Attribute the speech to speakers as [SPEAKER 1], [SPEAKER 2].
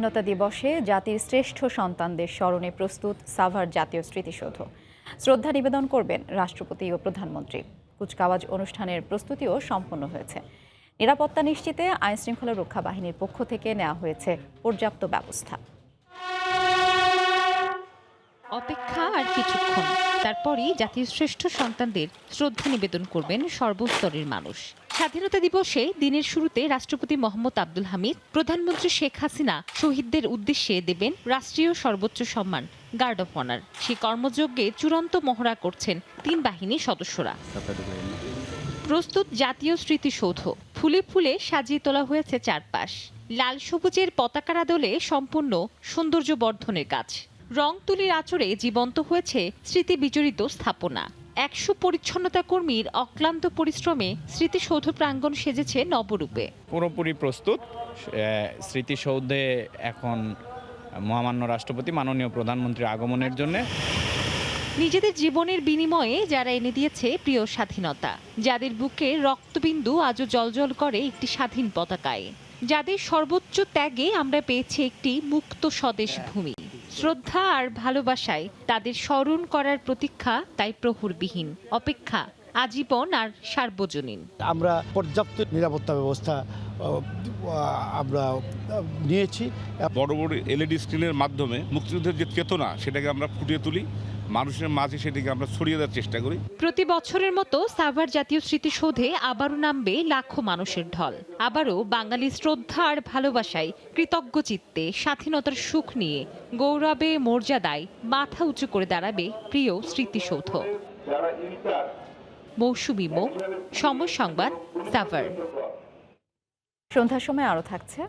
[SPEAKER 1] স্বাধীনতা দিবসে জাতির শ্রেষ্ঠ সন্তানদের স্মরণে প্রস্তুত সাভার জাতীয় স্মৃতিসৌধ। শ্রদ্ধা নিবেদন করবেন রাষ্ট্রপতি ও প্রধানমন্ত্রী। কুচকাওয়াজ অনুষ্ঠানের প্রস্তুতিও সম্পন্ন হয়েছে। নিরাপত্তা নিশ্চিতে আইনশৃঙ্খলা রক্ষা বাহিনীর পক্ষ থেকে নেওয়া হয়েছে পর্যাপ্ত ব্যবস্থা।
[SPEAKER 2] অপেক্ষা আর কিছুক্ষণ। তারপরই জাতির শ্রেষ্ঠ সন্তানদের শ্রদ্ধা নিবেদন করবেন সর্বস্তরের মানুষ। স্বাধীনতা দিবসে দিনের শুরুতে রাষ্ট্রপতি মোহাম্মদ আব্দুল হামিদ প্রধানমন্ত্রী শেখ হাসিনা শহীদদের উদ্দেশ্যে দেবেন রাষ্ট্রীয় সর্বোচ্চ সম্মান গার্ড অফ অনার সে কর্মযজ্ঞে চূড়ান্ত মহড়া করছেন তিন বাহিনীর সদস্যরা। প্রস্তুত জাতীয় স্মৃতিসৌধ, ফুলে ফুলে সাজিয়ে তোলা হয়েছে চারপাশ। লাল সবুজের পতাকার আদলে সম্পূর্ণ সৌন্দর্য বর্ধনের কাজ। রং তুলির আচরে জীবন্ত হয়েছে স্মৃতি বিজড়িত স্থাপনা। একশো পরিচ্ছন্নতা কর্মীর অক্লান্ত পরিশ্রমে স্মৃতিসৌধ প্রাঙ্গণ সেজেছে নবরূপে।
[SPEAKER 3] পুরোপুরি প্রস্তুত। স্মৃতিসৌধে এখন মহামান্য রাষ্ট্রপতি মাননীয় প্রধানমন্ত্রীর আগমনের জন্য।
[SPEAKER 2] নিজেদের জীবনের বিনিময়ে যারা এনে দিয়েছে প্রিয় স্বাধীনতা যাদের বুকে রক্তবিন্দু আজও জলজল করে একটি স্বাধীন পতাকায় যাদের সর্বোচ্চ ত্যাগে আমরা পেয়েছি একটি মুক্ত স্বদেশ ভূমি। শ্রদ্ধা আর ভালোবাসায় তাদের স্মরণ করার প্রতীক্ষা তাই প্রহরবিহীন। অপেক্ষা আজীবন আর সার্বজনীন।
[SPEAKER 4] আমরা পর্যাপ্ত নিরাপত্তা ব্যবস্থা আমরা নিয়েছি।
[SPEAKER 5] বড় বড় এলইডি স্ক্রিনের মাধ্যমে মুক্তিযুদ্ধের যে চেতনা সেটাকে আমরা ফুটিয়ে তুলি। মানুষের মাঝে সেটাকে আমরা ছড়িয়ে দেওয়ার চেষ্টা করি।
[SPEAKER 2] প্রতি বছরের মতো সাভার জাতীয় স্মৃতিসৌধে আবারও নামবে লাখো মানুষের ঢল। আবারও বাঙালি শ্রদ্ধা আর ভালোবাসায় কৃতজ্ঞ চিত্তে স্বাধীনতার সুখ নিয়ে গৌরবে মর্যাদায় মাথা উঁচু করে দাঁড়াবে প্রিয় স্মৃতিসৌধ। মৌসুমি মো সময় সংবাদ সাভার।
[SPEAKER 1] সন্ধ্যার সময় আরও থাকছে।